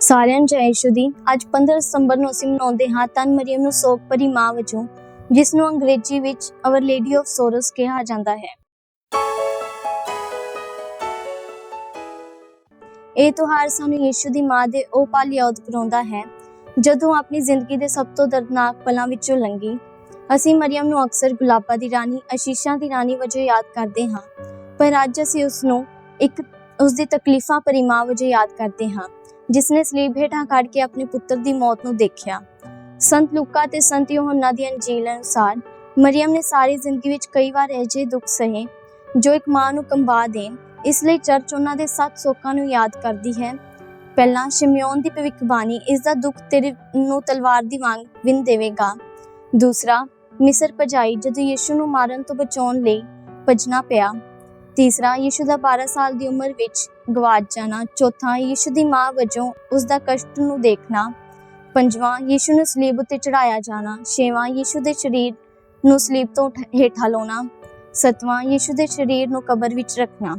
ਸਾਰਿਆਂ ਨੂੰ ਜੈ ਯਿਸੂ ਦੀ। ਅੱਜ 15 ਸਤੰਬਰ ਨੂੰ ਅਸੀਂ ਮਨਾਉਂਦੇ ਹਾਂ ਤਨ ਮਰੀਮ ਨੂੰ ਸੋਗ ਭਰੀ ਮਾਂ ਵਜੋਂ, ਜਿਸ ਨੂੰ ਅੰਗਰੇਜ਼ੀ ਵਿੱਚ ਆਵਰ ਲੇਡੀ ਆਫ ਸੋਰਸ ਕਿਹਾ ਜਾਂਦਾ ਹੈ। ਇਹ ਤਿਉਹਾਰ ਸਾਨੂੰ ਯਿਸੂ ਦੀ ਮਾਂ ਦੇ ਉਹ ਪਲ ਯਾਦ ਕਰਾਉਂਦਾ ਹੈ, ਜਦੋਂ ਆਪਣੀ ਜ਼ਿੰਦਗੀ ਦੇ ਸਭ ਤੋਂ ਦਰਦਨਾਕ ਪਲਾਂ ਵਿੱਚੋਂ ਲੰਘੀ। ਅਸੀਂ ਮਰੀਮ ਨੂੰ ਅਕਸਰ ਗੁਲਾਬਾਂ ਦੀ ਰਾਣੀ, ਅਸ਼ੀਸ਼ਾਂ ਦੀ ਰਾਣੀ ਵਜੋਂ ਯਾਦ ਕਰਦੇ ਹਾਂ, ਪਰ ਅੱਜ ਅਸੀਂ ਉਸ ਨੂੰ ਇੱਕ ਉਸ ਦੀ ਤਕਲੀਫਾਂ ਭਰੀ ਮਾਂ ਵਜੋਂ ਯਾਦ ਕਰਦੇ ਹਾਂ। ਜਿਸ ਨੇ ਸਲੀਬ ਹੇਠਾਂ ਕੱਢ ਕੇ ਆਪਣੇ ਪੁੱਤਰ ਦੀ ਮੌਤ ਨੂੰ ਦੇਖਿਆ। ਸੰਤ ਲੂਕਾ ਤੇ ਸੰਤ ਯੋਹੰਨਾ ਦੀ ਅੰਜੀਲ ਅਨੁਸਾਰ ਮਰੀਮ ਨੇ ਸਾਰੀ ਜ਼ਿੰਦਗੀ ਵਿੱਚ ਕਈ ਵਾਰ ਅਜਿਹੇ ਦੁੱਖ ਸਹੇ ਜੋ ਇੱਕ ਮਾਂ ਨੂੰ ਕੰਬਾ ਦੇਣ, ਇਸ ਲਈ ਚਰਚ ਉਹਨਾਂ ਦੇ ਸੱਤ ਸੋਕਾਂ ਨੂੰ ਯਾਦ ਕਰਦੀ ਹੈ। ਪਹਿਲਾਂ ਸ਼ਿਮਿਓਨ ਦੀ ਭਵਿੱਖਬਾਣੀ ਇਸ ਦਾ ਦੁੱਖ ਤੇਰੇ ਨੂੰ ਤਲਵਾਰ ਦੀ ਵਾਂਗ ਵਿੰਨ ਦੇਵੇਗਾ। ਦੂਸਰਾ, ਮਿਸਰ ਭਜਾਈ ਜਦੋਂ ਯਿਸੂ ਨੂੰ ਮਾਰਨ ਤੋਂ ਬਚਾਉਣ ਲਈ ਭਜਣਾ ਪਿਆ। ਤੀਸਰਾ, ਯਿਸੂ ਦਾ 12 ਸਾਲ ਦੀ ਉਮਰ ਵਿੱਚ ਗਵਾਚ ਜਾਣਾ। ਚੌਥਾ, ਯਿਸੂ ਦੀ ਮਾਂ ਵਜੋਂ ਉਸ ਦਾ ਕਸ਼ਟ ਨੂੰ ਦੇਖਣਾ। ਪੰਜਵਾਂ, ਯਿਸੂ ਨੂੰ ਸਲੀਬ ਉੱਤੇ ਚੜਾਇਆ ਜਾਣਾ। ਛੇਵਾਂ, ਯਿਸੂ ਦੇ ਸਰੀਰ ਨੂੰ ਸਲੀਬ ਤੋਂ ਹੇਠਾਂ ਲਾਉਣਾ। ਸੱਤਵਾਂ, ਯਿਸੂ ਦੇ ਸਰੀਰ ਨੂੰ ਕਬਰ ਵਿੱਚ ਰੱਖਣਾ।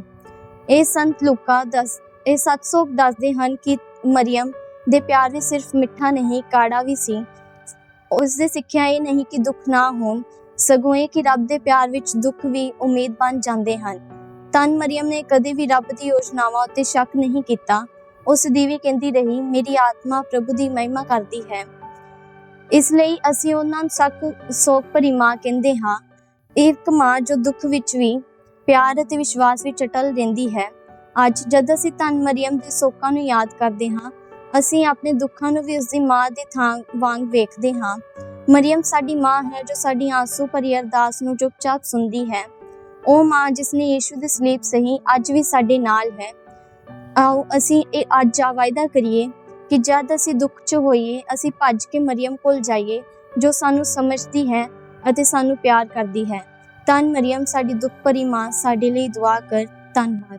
ਇਹ ਸੰਤ ਲੂਕਾ ਦਸ ਇਹ 700 ਦੱਸਦੇ ਹਨ ਕਿ ਮਰੀਮ ਦੇ ਪਿਆਰ ਵਿੱਚ ਸਿਰਫ ਮਿੱਠਾ ਨਹੀਂ, ਕਾੜਾ ਵੀ ਸੀ। ਉਸ ਦੇ ਸਿੱਖਿਆ ਇਹ ਨਹੀਂ ਕਿ ਦੁੱਖ ਨਾ ਹੋਣ। ਸਗੋਂ ਇਹ ਕਿ ਰੱਬ ਦੇ ਪਿਆਰ ਵਿੱਚ ਦੁੱਖ ਵੀ ਉਮੀਦ ਬਣ ਜਾਂਦੇ ਹਨ। ਤਨ ਮਰੀਮ ਨੇ ਕਦੇ ਵੀ ਰੱਬ ਦੀ ਯੋਜਨਾਵਾਂ ਉੱਤੇ ਸ਼ੱਕ ਨਹੀਂ ਕੀਤਾ। ਉਸ ਦੀ ਵੀ ਕਹਿੰਦੀ ਰਹੀ, ਮੇਰੀ ਆਤਮਾ ਪ੍ਰਭੂ ਦੀ ਮਹਿਮਾ ਕਰਦੀ ਹੈ। ਇਸ ਲਈ ਅਸੀਂ ਉਹਨਾਂ ਨੂੰ ਸੱਕ ਸੋਕ ਭਰੀ ਮਾਂ ਕਹਿੰਦੇ ਹਾਂ। ਇੱਕ ਮਾਂ ਜੋ ਦੁੱਖ ਵਿੱਚ ਵੀ, ਪਿਆਰ ਅਤੇ ਵਿਸ਼ਵਾਸ ਵਿੱਚ ਅਟਲ ਰਹਿੰਦੀ ਹੈ। ਅੱਜ ਜਦ ਅਸੀਂ ਤਨ ਮਰੀਮ ਦੇ ਸੋਕਾਂ ਨੂੰ ਯਾਦ ਕਰਦੇ ਹਾਂ, ਅਸੀਂ ਆਪਣੇ ਦੁੱਖਾਂ ਨੂੰ ਵੀ ਉਸ ਦੀ ਮਾਂ ਦੇ ਥਾਂ ਵਾਂਗ ਵੇਖਦੇ ਹਾਂ। ਮਰੀਮ ਸਾਡੀ ਮਾਂ ਹੈ ਜੋ ਸਾਡੀ ਆਂਸੂ ਭਰੀ ਅਰਦਾਸ ਨੂੰ ਚੁੱਪਚਾਪ ਸੁਣਦੀ ਹੈ। ਉਹ ਮਾਂ ਜਿਸ ਨੇ ਯੀਸ਼ੂ ਦੀ ਸਲੀਪ ਸਹੀ ਅੱਜ ਵੀ ਸਾਡੇ ਨਾਲ ਹੈ। ਆਓ ਅਸੀਂ ਇਹ ਅੱਜ ਆ ਵਾਅਦਾ ਕਰੀਏ ਕਿ ਜਦ ਅਸੀਂ ਦੁੱਖ 'ਚ ਹੋਈਏ, ਅਸੀਂ ਭੱਜ ਕੇ ਮਰੀਮ ਕੋਲ ਜਾਈਏ, ਜੋ ਸਾਨੂੰ ਸਮਝਦੀ ਹੈ ਅਤੇ ਸਾਨੂੰ ਪਿਆਰ ਕਰਦੀ ਹੈ। ਤਨ ਮਰੀਮ, ਸਾਡੀ ਦੁੱਖ ਭਰੀ ਮਾਂ, ਸਾਡੇ ਲਈ ਦੁਆ ਕਰ। ਧੰਨਵਾਦ।